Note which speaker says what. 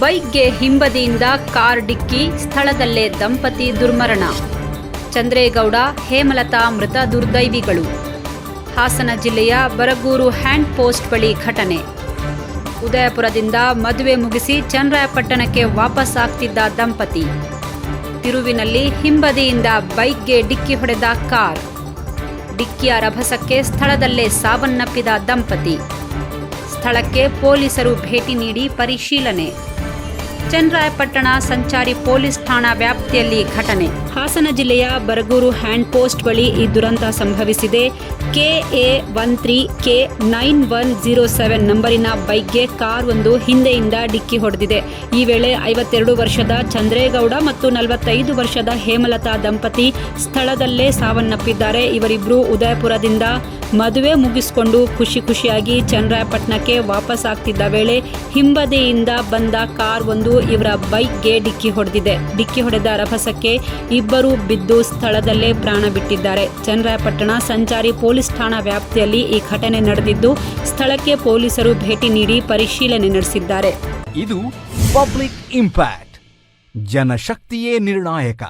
Speaker 1: ಬೈಕ್ಗೆ ಹಿಂಬದಿಯಿಂದ car ಡಿಕ್ಕಿ, ಸ್ಥಳದಲ್ಲೇ ದಂಪತಿ ದುರ್ಮರಣ. ಚಂದ್ರೇಗೌಡ, ಹೇಮಲತಾ ಮೃತ ದುರ್ದೈವಿಗಳು. ಹಾಸನ ಜಿಲ್ಲೆಯ ಬರಗೂರು ಹ್ಯಾಂಡ್ ಪೋಸ್ಟ್ ಬಳಿ ಘಟನೆ. ಉದಯಪುರದಿಂದ ಮದುವೆ ಮುಗಿಸಿ ಚನ್ನರಾಯಪಟ್ಟಣಕ್ಕೆ ವಾಪಸ್ ಆಗ್ತಿದ್ದ ದಂಪತಿ. ತಿರುವಿನಲ್ಲಿ ಹಿಂಬದಿಯಿಂದ ಬೈಕ್ಗೆ ಡಿಕ್ಕಿ ಹೊಡೆದ ಕಾರ್. ಡಿಕ್ಕಿಯ ರಭಸಕ್ಕೆ ಸ್ಥಳದಲ್ಲೇ ಸಾವನ್ನಪ್ಪಿದ ದಂಪತಿ. ಸ್ಥಳಕ್ಕೆ ಪೊಲೀಸರು ಭೇಟಿ ನೀಡಿ ಪರಿಶೀಲನೆ. ಚನ್ನರಾಯಪಟ್ಟಣ ಸಂಚಾರಿ ಪೊಲೀಸ್ ಠಾಣಾ ವ್ಯಾಪ್ತಿಯಲ್ಲಿ ಘಟನೆ. ಹಾಸನ ಜಿಲ್ಲೆಯ ಬರಗೂರು ಹ್ಯಾಂಡ್ ಪೋಸ್ಟ್ ಬಳಿ ಈ ದುರಂತ ಸಂಭವಿಸಿದೆ. K A one three, K nine one zero seven ನಂಬರಿನ ಬೈಕ್ಗೆ ಕಾರ್ ಒಂದು ಹಿಂದೆಯಿಂದ ಡಿಕ್ಕಿ ಹೊಡೆದಿದೆ. ಈ ವೇಳೆ ಐವತ್ತೆರಡು ವರ್ಷದ ಚಂದ್ರೇಗೌಡ ಮತ್ತು ನಲವತ್ತೈದು ವರ್ಷದ ಹೇಮಲತಾ ದಂಪತಿ ಸ್ಥಳದಲ್ಲೇ ಸಾವನ್ನಪ್ಪಿದ್ದಾರೆ. ಇವರಿಬ್ಬರು ಉದಯಪುರದಿಂದ ಮದುವೆ ಮುಗಿಸಿಕೊಂಡು ಖುಷಿ ಖುಷಿಯಾಗಿ ಚನ್ನರಾಯಪಟ್ಟಣಕ್ಕೆ ವಾಪಸ್ ಆಗ್ತಿದ್ದ ವೇಳೆ ಹಿಂಬದಿಯಿಂದ ಬಂದ ಕಾರ್ ಒಂದು ಇವರ ಬೈಕ್ಗೆ ಡಿಕ್ಕಿ ಹೊಡೆದಿದೆ. ಡಿಕ್ಕಿ ಹೊಡೆದ ರಭಸಕ್ಕೆ ಇಬ್ಬರು ಬಿದ್ದು ಸ್ಥಳದಲ್ಲೇ ಪ್ರಾಣ ಬಿಟ್ಟಿದ್ದಾರೆ. ಚನ್ನರಾಯಪಟ್ಟಣ ಸಂಚಾರಿ ಪೊಲೀಸ್ ಠಾಣಾ ವ್ಯಾಪ್ತಿಯಲ್ಲಿ ಈ ಘಟನೆ ನಡೆದಿದ್ದು, ಸ್ಥಳಕ್ಕೆ ಪೊಲೀಸರು ಭೇಟಿ ನೀಡಿ ಪರಿಶೀಲನೆ ನಡೆಸಿದ್ದಾರೆ.
Speaker 2: ಇದು ಪಬ್ಲಿಕ್ ಇಂಪ್ಯಾಕ್ಟ್. ಜನಶಕ್ತಿಯೇ ನಿರ್ಣಾಯಕ.